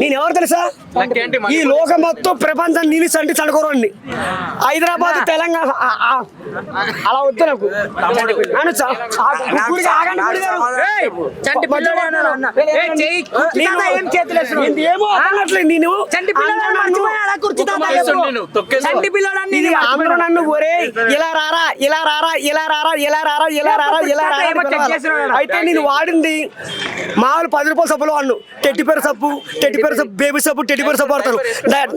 నేను ఎవరు తెలుసా? ఈ లోకం మొత్తం ప్రపంచం నిలి సంటి చడుకోరండి హైదరాబాద్ తెలంగాణ అలా వద్దు నాకు. నన్ను అందరూ ఒరే ఇలా రారా ఇలా రారా ఇలా రారా ఇలా రారా ఇలా రారా ఇలా రారా. అయితే నేను వాడింది మామూలు పది రూపాయల సబ్బులు వాడు టెట్టి పేరు సబ్బు టెట్టి పేరు సబ్బు బేబీ సబ్బు టెట్టి పేరు సబ్బు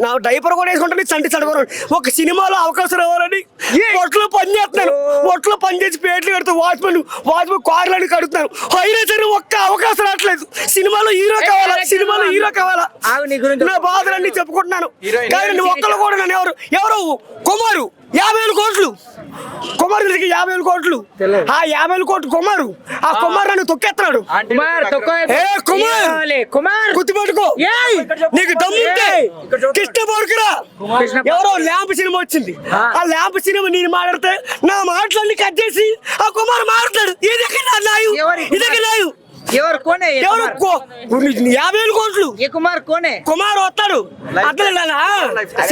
నా డైపర్ కూడా వేసుకుంటే చంటి చడగరు ఒక సినిమాలో అవకాశం రావాలని ఒట్లో పని చేస్తున్నాను. ఒట్లో పని చేసి పేట్లు కడుతూ వాచ్మెన్ వాచ్మెన్ కార్లని కడుతున్నాను అయినా సరే ఒక్క అవకాశం రావట్లేదు. సినిమాలో హీరో కావాలా? సినిమాలో హీరో కావాలా? నీ బాధలన్నీ చెప్పుకుంటున్నాను. కానీ ఒక్కరు కూడా నన్ను ఎవరు? ఎవరు? కుమారు. యాభై వేల యాభై వేల కోట్లు ఆ యాభై వేల కోట్లు కుమారు. ఆ కుమారు నన్ను తొక్కేస్తున్నాడు కుమార్. గుర్తుపెట్టుకో ఏయ్! నీకు దమ్ముంటే కృష్ణ ఎవరో ల్యాంప్ సినిమా వచ్చింది. ఆ. ల్యాంప్ సినిమా నేను మాట్లాడితే నా మాటలన్నీ కట్ చేసి ఆ కుమార్ మాట్లాడు ఇదకి నా నాయు. ఇదకి నాయు. ఎవరు కోనే? ఎవరు యాభై వేల కోట్లు. ఏ కుమార్ కోనే? కుమార్ వస్తాడు. అట్లా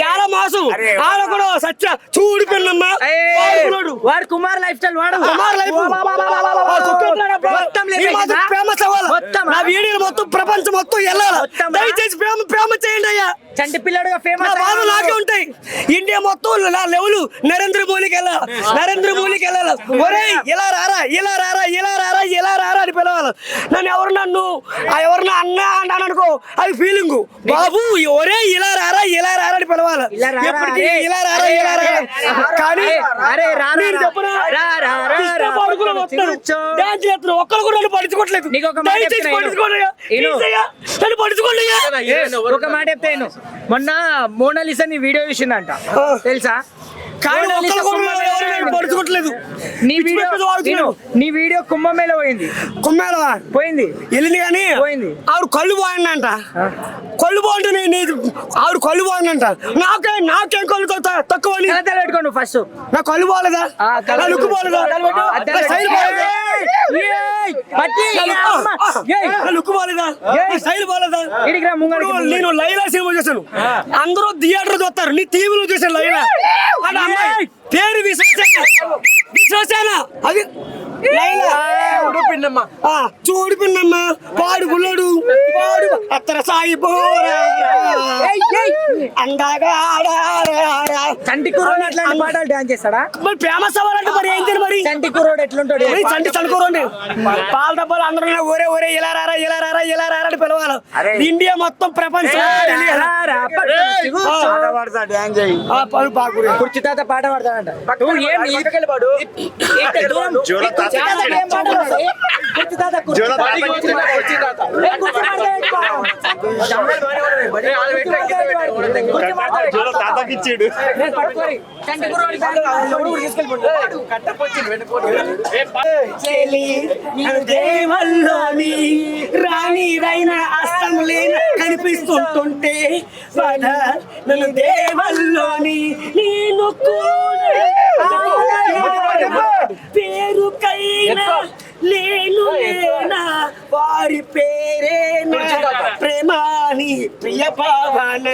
చాలా మోసం. ఆడ కూడా సత్య చూడు పిల్లమ్మా. వాడు కుమార్ లైఫ్ స్టైల్ వాడు. కుమార్ లైఫ్. మొత్తం? ఫేమస్ అవ్వాలి మొత్తం. నా వీడియోలు మొత్తం ప్రపంచం మొత్తం వెళ్ళాలి. దయచేసి ప్రేమ ప్రేమ చేయండి అయ్యా. చంటి పిల్లడుగా ఫేమస్ బాధ నాకే ఉంటాయి. ఇండియా మొత్తం నా లెవెల్ నరేంద్ర మోడీకి వెళ్ళాలి? నరేంద్ర మోడీకి వెళ్ళాలి? ఒరేయ్ ఇలా రారా ఇలా రారా ఇలా రారా ఇలా రారా అని పిలవాలి. నన్ను ఎవరు నన్ను? ఆ ఎవరు నా అన్న అంటాను అనుకో అది ఫీలింగ్ బాబు ఒరే ఇలా రారా ఇలా రారా అని పిలవాలి. ఇలా రారా, ఎప్పటికీ ఇలా రారా ఇలా కానీ. చెప్పనా. డాన్స్ ఒక్కరు కూడా నన్ను పడుచుకోవట్లేదు. నన్ను పడుచుకోండి అయ్యా. ఒక మాట చెప్తే విను. మొన్న మోనాలిసా నీ వీడియో చూసిందంట. తెలుసా? కుంభమేళా పడుచుకోవట్లేదు నీ వీడియో. నీ వీడియో కుంభమేళ పోయింది. కుమ్మేళవా పోయింది. వెళ్ళింది కానీ పోయింది. ఆవిడ కళ్ళు బాగుందంట. కళ్ళు బాగుంటే నేను ఆవిడ కళ్ళు బాగుందంట. నాకే నాకేం కళ్ళు తక్కువ పెట్టుకోండి ఫస్ట్. నా కళ్ళు బాగలేదా? నా లుక్ బాగలేదా? లుక్- బాగలేదా? స్టైల్ బాగలేదా? నేను లైలా సినిమా చేశాను. అందరూ థియేటర్ చూస్తారు. నీ టీవీలో చూసాను లైలా. పేరు విశ్వసేన. విశ్వసేన! అది లైలా పిన్నమ్మ చూడు పిన్నమ్మ పాడు గుల్లడు పాడు అత్తర సాయి పోరా అందాగా ఆడారా. చంటి కుర్రోడు అట్లాంటి పాటలు డాన్స్ చేస్తాడా మరి ఫేమస్ అవ్వాలంటే మరి ఏం తెలియదు మరి చంటి కుర్రోడు ఎట్లుంటాడు చంటి చనుకోరండి పాల డబ్బాలు అందరూ ఒరే ఒరే ఇలా రారా ఇలా రారా ఇలా రారా అని పిలవాలి ఇండియా మొత్తం ప్రపంచం కూర్చో. తాత పాట పాడతాడంట నువ్వు ఏం పాడు దూరం తాతకిచ్చాడు నేను పట్టుకోరి. చంటి కుర్రోడి పాడు. చెలి దేవల్లోని రాణి రైన అస్తం లేన కనిపిస్తుంటుంటే నన్ను దేవల్లోని నేను కూడా పేరుకైనా లేను లేనా వారి పేరేనా? ప్రేమాని ప్రియ భావన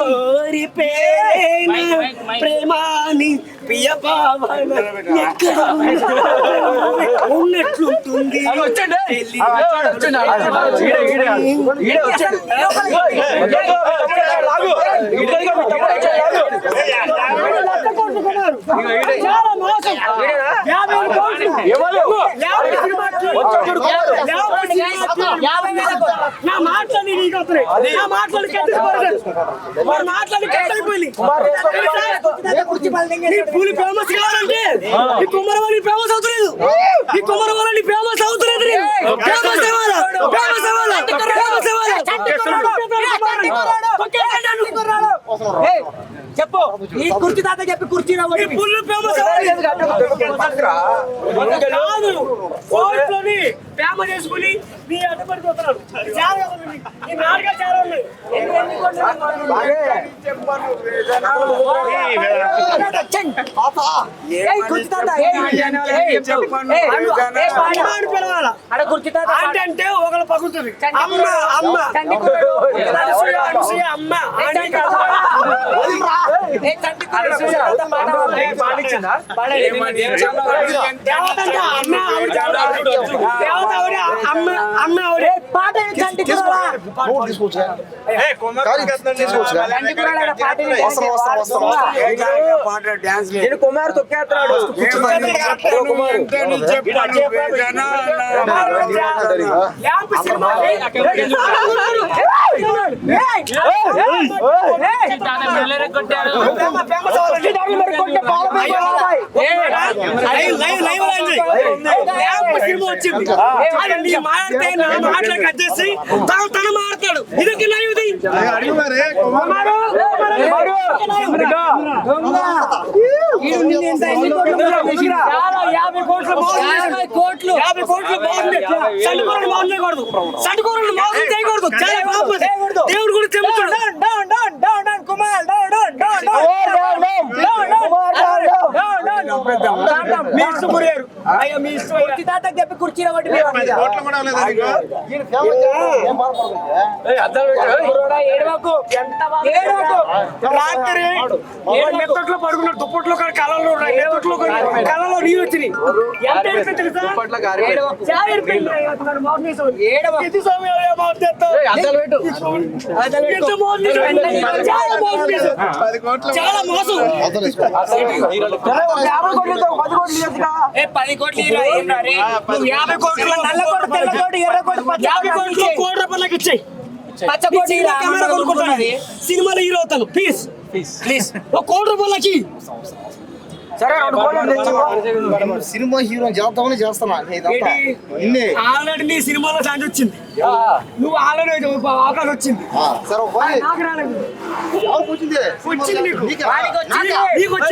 ఓరి పేరేనా? ప్రేమాని ప్రియ భావన ఎక్కడ ఉన్నట్లుంటుంది చాలా మోసం. యాభై. నా మాటలు నీకు వస్తున్నాయి నా మాటలు కట్టిపోయి వాడు మాటలు కట్టయిపోయి నీ పులి ఫేమస్ కావాలంటే ఈ కుమ్మరవాణి ఫేమస్ అవుతలేదు ఈ ఫేమస్ అవుతలేదు ఫేమస్ అవ్వాలా ఫేమస్ అవ్వాలా ఫేమస్ అవ్వాలా చెప్పు ఈ కుర్చీ తాత చెప్పి కుర్చీ ఈ పుల్లు ఫేమస్ అవ్వాలి ప్రేమ చేసుకుని మీ అడ్డుపడి పోతున్నాడు చాలా. ఈ నాలుగే ఉన్నాయి అంటే ఒకళ్ళు అమ్మ అమ్మ అమ్మ అంటే అమ్మ ఆవిడ దేవత. దేవత ఆవిడ, అమ్మ అమ్మ ఆవిడ పాట ఏంటి చండి కుర్రాడా? చండి కుర్రాడా పాట ఏంటి? నేను Kumar తొక్కేస్తున్నాడు lamp cinema live live వచ్చింది. అది నీ మాట్లాడితే నా మాటలు కట్ చేసి తను తను మాట్లాడు ఇదొక లైవ్ ఇది యాభై కోట్ల యాభై కోట్లు. బాగుంది చేయకూడదు సండుకూరలు మోసం చేయకూడదు చాలా పాపం అది. దేవుడు కూడా చెబుతాడు మీ ఇష్టం గురేరు. అయ్యా మీ ఇష్టం అయ్యా. చెప్పి కుర్చీలో పట్టి ఏడవకు. రాత్రి ఏడు మెత్తట్లో పడుకున్నాడు. దుప్పట్లో. మెత్తట్లో నీళ్ళు వచ్చినాయి. చాలా మోసం. ఏ పది కోట్లు యాభై కోట్లు నల్ల కోటు, యాభై కోట్లు కోటి రూపాయలకి ఇచ్చేయి. కెమెరా కొనుక్కుంటున్నది సినిమాలో హీరో అవుతాను ప్లీజ్ ప్లీజ్ ఒక కోటి రూపాయలకి సరే. సినిమా హీరో చేద్దామని చేస్తున్నా ఆల్రెడీ నీ సినిమాలో ఛాన్స్ వచ్చింది. నువ్వు ఆల్రెడీ అవకాశం వచ్చింది. సరే నాకు రాలేదు. వచ్చింది? నీకు.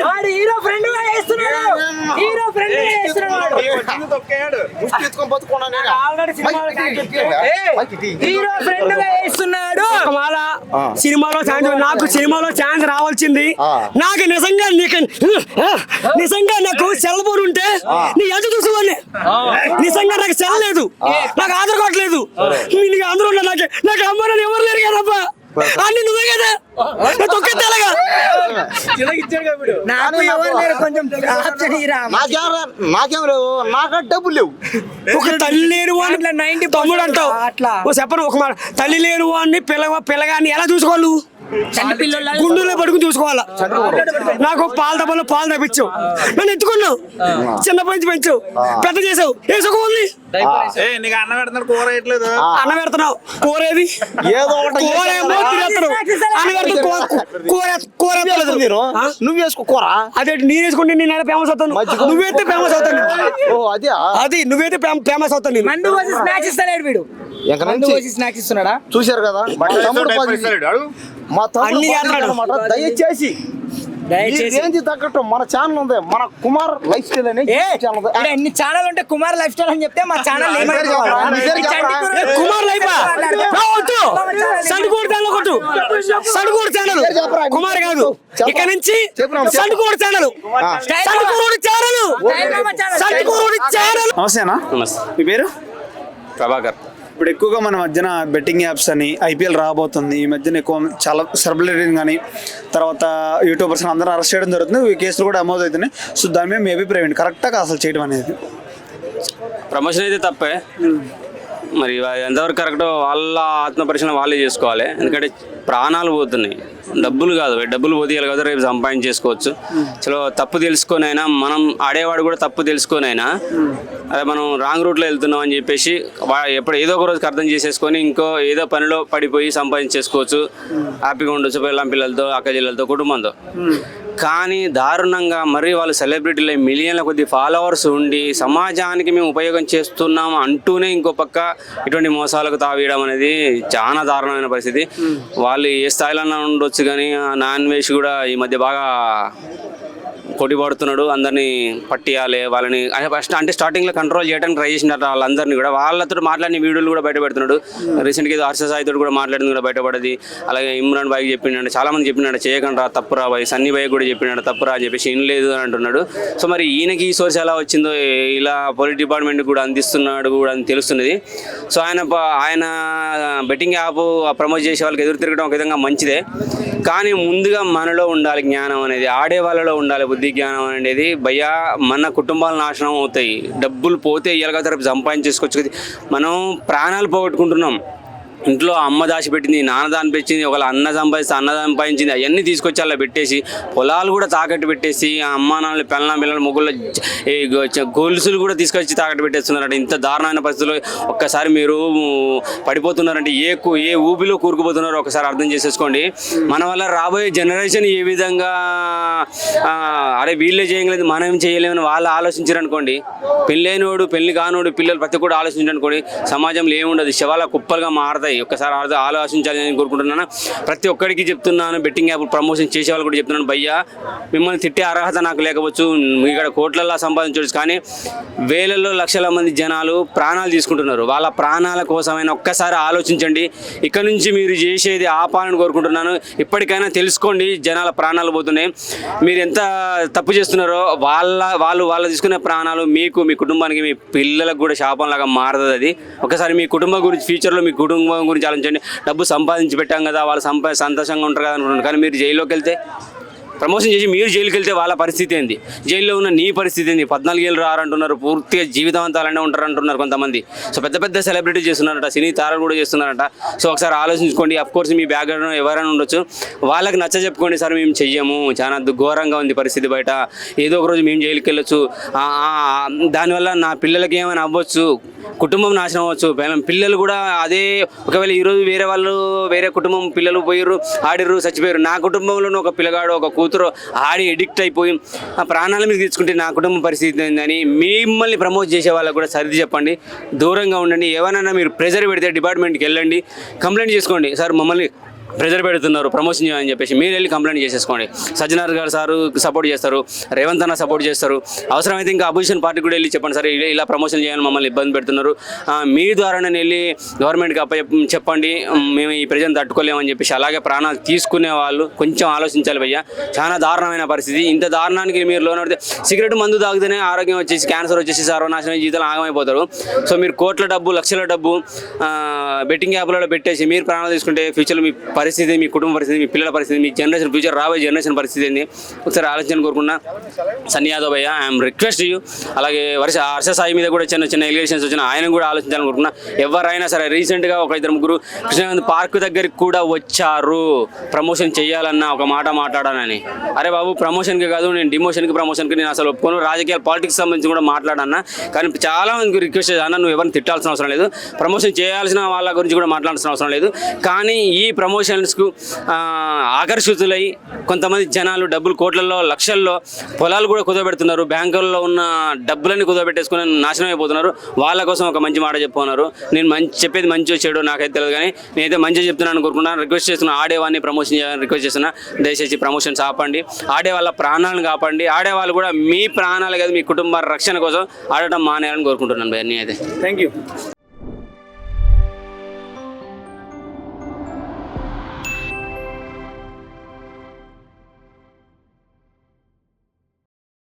వాడు hero friend hero friend. Hero friend ఆ. సినిమాలో ఛాన్స్ నాకు సినిమాలో ఛాన్స్ రావాల్సింది. నాకు నిజంగా నీకు నిజంగా నాకు సెల్ ఫోన్ ఉంటే నీ ఎంత చూసేవాడిని. నిజంగా నాకు సెల్ లేదు. నాకు ఆధార్ కార్డు లేదు. నీకు అందరూ ఉన్నారు నాకు. నాకు అమ్మ ఎవరు లేరు కదబ్బా అన్ని నువ్వే కదా. తొక్కెత్తాలగా నాకు ఎవరు లేరు కొంచెం ఆప్షన్ ఇరా నాకేం రా- నాకేం లేవు నాకంటే డబ్బులు లేవు. ఒక తల్లి వాడిని నైన్టీ తమ్ముడు అంటావు. అట్లా. ఓ చెప్పను ఒక మాట. తల్లి లేని వాడిని పిల్ల పిల్లగాన్ని ఎలా చూసుకోవాలి గుండెలో పడుకుని చూసుకోవాలా? నాకు పాల డబ్బాలో పాలు తప్పించావు. నన్ను ఎత్తుకున్నావు. చిన్నప్పటి నుంచి పెంచావు. పెద్ద చేసావు. ఏ సుఖం ఉంది? నీకు అన్నం పెడుతున్నాడు కూర వేయట్లేదు. అన్న పెడుతున్నావు. కూర ఏది? కూర ఏమో అన్న పెడుతూ కూర కూర? నువ్వు వేసుకో. కూర. అదే నేను వేసుకుంటే నేను ఫేమస్ అవుతాను. నువ్వైతే ఫేమస్ అవుతాను అదే. అది నువ్వైతే ఫేమస్ అవుతాను వీడు. నుంచి? స్నాక్స్ ఇస్తున్నాడా? చూశారు కదా? మా తమ్ముడు. మా తమ్ముడు. దయచేసి తగ్గట్టు మన ఛానల్ ఉంది. మన కుమార్ లైఫ్ స్టైల్ అని ఛానల్ ఉంది. ఎన్ని ఛానల్ ఉంటే కుమార్ లైఫ్ స్టైల్ అని చెప్తే మా ఛానల్ కుమార్ లైఫా ఛానల్ కొట్టు సండుకోడు ఛానల్ కుమార్ కాదు. ఇక నుంచి సండుకోడు ఛానల్ ఛానల్ నమస్తేనా నమస్తే. మీ పేరు? ప్రభాకర్. ఇప్పుడు ఎక్కువగా మన మధ్యన బెట్టింగ్ యాప్స్ అని ఐపీఎల్ రాబోతుంది. ఈ మధ్యన ఎక్కువ చాలా సెలబ్రిటీని కానీ తర్వాత యూట్యూబర్స్ అందరూ అరెస్ట్ చేయడం జరుగుతుంది. ఈ కేసులు కూడా నమోదు అవుతున్నాయి. సో దాని మీద మీ అభిప్రాయం ఏంటి? కరెక్ట్గా అసలు చేయడం అనేది? ప్రమోషన్ అయితే తప్పే. మరి ఎంతవరకు కరెక్ట్ వాళ్ళ ఆత్మ పరిశీలన వాళ్ళే చేసుకోవాలి. ఎందుకంటే ప్రాణాలు పోతున్నాయి. డబ్బులు కాదు. డబ్బులు పోతీయాలి కదా రేపు సంపాదించేసుకోవచ్చు. చలో తప్పు తెలుసుకొనైనా మనం ఆడేవాడు కూడా తప్పు తెలుసుకొనైనా అదే మనం రాంగ్ రూట్లో వెళ్తున్నాం అని చెప్పేసి ఎప్పుడు ఏదో ఒక రోజుకి అర్థం చేసేసుకొని ఇంకో ఏదో పనిలో పడిపోయి సంపాదించేసుకోవచ్చు. హ్యాపీగా ఉండొచ్చు పిల్లం పిల్లలతో అక్క చెల్లెలతో కుటుంబంతో. కానీ దారుణంగా మరి వాళ్ళు సెలబ్రిటీలు మిలియన్ల కొద్ది ఫాలోవర్స్ ఉండి సమాజానికి మేము ఉపయోగం చేస్తున్నాం అంటూనే ఇంకో పక్క ఇటువంటి మోసాలకు తావీయడం అనేది చాలా దారుణమైన పరిస్థితి. వాళ్ళు ఏ స్థాయిలో ఉండొచ్చు కానీ నాన్ వెజ్ కూడా ఈ మధ్య బాగా కొట్టిపడుతున్నాడు అందరినీ పట్టియాలి వాళ్ళని ఫస్ట్ అంటే స్టార్టింగ్లో కంట్రోల్ చేయడానికి ట్రై చేసినారు వాళ్ళందరినీ కూడా. వాళ్ళతో మాట్లాడిన వీడియోలు కూడా బయట పెడుతున్నాడు. రీసెంట్గా ఏదో హర్ష సాయితో కూడా మాట్లాడింది కూడా బయటపడది. అలాగే ఇమ్రాన్ బాయ్కి చెప్పిండు చాలా మంది చెప్పినాడు చేయకండి రా తప్పురా బాయ్ సన్నీ బాయ్ కూడా చెప్పినాడు తప్పురా అని చెప్పేసి ఏం లేదు అని అంటున్నాడు. సో మరి ఈయనకి ఈ సోర్స్ ఎలా వచ్చిందో ఇలా పోలీస్ డిపార్ట్మెంట్ కూడా అందిస్తున్నాడు కూడా అని తెలుస్తున్నది. సో ఆయన ప- ఆయన బెట్టింగ్ యాప్ ప్రమోట్ చేసే వాళ్ళకి ఎదురు తిరగడం ఒక విధంగా మంచిదే. కానీ ముందుగా మనలో ఉండాలి జ్ఞానం అనేది ఆడే వాళ్ళలో ఉండాలి బుద్ధి. జ్ఞానం అనేది భయ్యా మన కుటుంబాలు నాశనం అవుతాయి. డబ్బులు పోతే ఇయ్యాలి కదా రేపు సంపాదించేసుకోవచ్చు మనం ప్రాణాలు పోగొట్టుకుంటున్నాం. ఇంట్లో అమ్మ దాచి పెట్టింది నాన్న దాని పెట్టింది ఒకవేళ అన్న సంపాదిస్తే అన్న సంపాదించింది అవన్నీ తీసుకొచ్చి అలా పెట్టేసి పొలాలు కూడా తాకట్టు పెట్టేసి అమ్మ నాన్నలు పిల్లల పిల్లల ముగ్గుల గొలుసులు కూడా తీసుకొచ్చి తాకట్టు పెట్టేస్తున్నారంటే. ఇంత దారుణమైన పరిస్థితుల్లో ఒక్కసారి మీరు పడిపోతున్నారంటే ఏ కు- ఏ ఊబిలో కూరుకుపోతున్నారో ఒకసారి అర్థం చేసేసుకోండి. మన వల్ల రాబోయే జనరేషన్ ఏ విధంగా అరే వీళ్ళే చేయలేదు మనం చేయలేమని వాళ్ళు ఆలోచించారనుకోండి పెళ్ళైనోడు పెళ్ళి కానోడు పిల్లలు ప్రతి కూడా ఆలోచించారు అనుకోండి సమాజంలో ఏముండదు. శవాల కుప్పలుగా మారతాయి. ఒక్కసారి ఆలో- ఆలోచించాలి నేను కోరుకుంటున్నాను. ప్రతి ఒక్కరికి చెప్తున్నాను. బెట్టింగ్ యాప్ ప్రమోషన్ చేసే వాళ్ళు కూడా చెప్తున్నాను. భయ్యా మిమ్మల్ని తిట్టే అర్హత నాకు లేకపోవచ్చు. ఇక్కడ కోట్లల్లో సంపాదించవచ్చు. కానీ వేలల్లో లక్షల మంది జనాలు ప్రాణాలు తీసుకుంటున్నారు. వాళ్ళ ప్రాణాల కోసమైనా ఒక్కసారి ఆలోచించండి. ఇక్కడ నుంచి మీరు చేసేది ఆపాలని కోరుకుంటున్నాను. ఇప్పటికైనా తెలుసుకోండి. జనాల ప్రాణాలు పోతున్నాయి. మీరు ఎంత తప్పు చేస్తున్నారో వాళ్ళ వాళ్ళు వాళ్ళు తీసుకునే ప్రాణాలు మీకు మీ కుటుంబానికి మీ పిల్లలకు కూడా శాపంలాగా మారుతుంది అది. ఒకసారి మీ కుటుంబం గురించి ఫ్యూచర్లో మీ కుటుంబం గురించి ఆలోచించండి. డబ్బు సంపాదించి పెట్టాం కదా వాళ్ళు సంపా సంతోషంగా ఉంటారు కదా అనుకుంటున్నారు. కానీ మీరు జైల్లోకి వెళ్తే ప్రమోషన్ చేసి మీరు జైలుకి వెళ్తే వాళ్ళ పరిస్థితి ఏంది? జైల్లో ఉన్న నీ పరిస్థితి ఏంది? పద్నాలుగు ఏళ్ళు రారంటున్నారు పూర్తిగా జీవితవంతాలనే ఉంటారంటున్నారు కొంతమంది. సో పెద్ద పెద్ద సెలబ్రిటీ చేస్తున్నారట సినీ తారలు కూడా చేస్తున్నారట. సో ఒకసారి ఆలోచించుకోండి అఫ్ కోర్స్ మీ బ్యాక్గ్రౌండ్ ఎవరైనా ఉండొచ్చు. వాళ్ళకి నచ్చ చెప్పుకోండి సార్ మేము చెయ్యము చాలా దుఘోరంగా ఉంది పరిస్థితి బయట. ఏదో ఒక రోజు మేము జైలుకి వెళ్ళొచ్చు. దానివల్ల నా పిల్లలకి ఏమైనా అవ్వచ్చు కుటుంబం నాశనం అవ్వచ్చు. పిల్లలు కూడా అదే ఒకవేళ ఈరోజు వేరే వాళ్ళు వేరే కుటుంబం పిల్లలు పోయిర్రు ఆడిర్రు చచ్చిపోయారు నా కుటుంబంలోనూ ఒక పిల్లగాడు ఒక కూతురు ఆడి ఎడిక్ట్ అయిపోయి ఆ ప్రాణాల మీద తీసుకుంటే నా కుటుంబ పరిస్థితి ఏందని మిమ్మల్ని ప్రమోట్ చేసే వాళ్ళకు కూడా సర్ది చెప్పండి. దూరంగా ఉండండి. ఏమైనా మీరు ప్రెజర్ పెడితే డిపార్ట్మెంట్కి వెళ్ళండి. కంప్లైంట్ చేసుకోండి. సార్ మమ్మల్ని ప్రెజర్ పెడుతున్నారు ప్రమోషన్ చేయమని చెప్పేసి మీరు వెళ్ళి కంప్లైంట్ చేసేసుకోండి. సజ్జనార్ గారు సార్ సపోర్ట్ చేస్తారు రేవంత్ అన్న సపోర్ట్ చేస్తారు. అవసరమైతే ఇంకా అపోజిషన్ పార్టీ కూడా వెళ్ళి చెప్పండి సార్ ఇలా- ప్రమోషన్ చేయాలని మమ్మల్ని ఇబ్బంది పెడుతున్నారు. మీ ద్వారా నేను వెళ్ళి గవర్నమెంట్కి అప్ప చెప్పండి మేము ఈ ప్రజలను తట్టుకోలేమని చెప్పేసి అలాగే ప్రాణాలు తీసుకునే వాళ్ళు కొంచెం ఆలోచించాలి భయ్య. చాలా దారుణమైన పరిస్థితి. ఇంత దారుణానికి మీరు లోన్ పడితే సిగరెట్ మందు తాగితేనే ఆరోగ్యం వచ్చేసి క్యాన్సర్ వచ్చేసి సర్వనాశనం జీవితాలు ఆగమైపోతారు. సో మీరు కోట్ల డబ్బు లక్షల డబ్బు బెట్టింగ్ యాప్లలో పెట్టేసి మీరు ప్రాణాలు తీసుకుంటే ఫ్యూచర్లో మీ పరిస్థితి మీ కుటుంబ పరిస్థితి మీ పిల్లల పరిస్థితి మీ జనరేషన్ ఫ్యూచర్ రాబోయే జనరేషన్ పరిస్థితి ఏంది? ఒకసారి ఆలోచన కోరుకున్నా. సన్నీ యాదవ్ అయ్యా ఐఎమ్ రిక్వెస్ట్ యూ అలాగే వర్ష హర్ష సాయి మీద కూడా చిన్న చిన్న ఎలిగేషన్స్ వచ్చిన ఆయన కూడా ఆలోచించాలని కోరుకున్నా. ఎవరైనా సరే రీసెంట్గా ఒక ఇద్దరు ముగ్గురు కృష్ణానంద్ పార్క్ దగ్గరికి కూడా వచ్చారు. ప్రమోషన్ చేయాలన్న ఒక మాట మాట్లాడానని అరే బాబు ప్రమోషన్కి కాదు నేను డిమోషన్కి ప్రమోషన్కి నేను అసలు ఒప్పుకోను. రాజకీయాలు పాలిటిక్స్ సంబంధించి కూడా మాట్లాడన్నా. కానీ చాలా మందికి రిక్వెస్ట్ చేశాను నువ్వు ఎవరిని తిట్టాల్సిన అవసరం లేదు. ప్రమోషన్ చేయాల్సిన వాళ్ళ గురించి కూడా మాట్లాడాల్సిన అవసరం లేదు. కానీ ఈ ప్రమోషన్ ప్రమోషన్స్కు ఆకర్షితులై కొంతమంది జనాలు డబ్బులు కోట్లలో లక్షల్లో పొలాలు కూడా కుదవబెడుతున్నారు బ్యాంకుల్లో ఉన్న డబ్బులన్నీ కుదవబెట్టేసుకుని నాశనం అయిపోతున్నారు. వాళ్ళ కోసం ఒక మంచి మాట చెప్పుకున్నారు. నేను మంచి చెప్పేది మంచి చెడు నాకైతే తెలియదు కానీ నేనైతే మంచిగా చెప్తున్నాను అనుకుంటున్నాను రిక్వెస్ట్ చేస్తున్నా ఆడేవాడిని ప్రమోషన్ చేయాలని రిక్వెస్ట్ చేస్తున్నా. దయచేసి ప్రమోషన్స్ ఆపండి. ఆడే వాళ్ళ ప్రాణాలను కాపండి ఆడేవాళ్ళు కూడా మీ ప్రాణాలు కాదు మీ కుటుంబ రక్షణ కోసం ఆడటం మానేయాలని కోరుకుంటున్నాను భయ్య నేనైతే. Thank you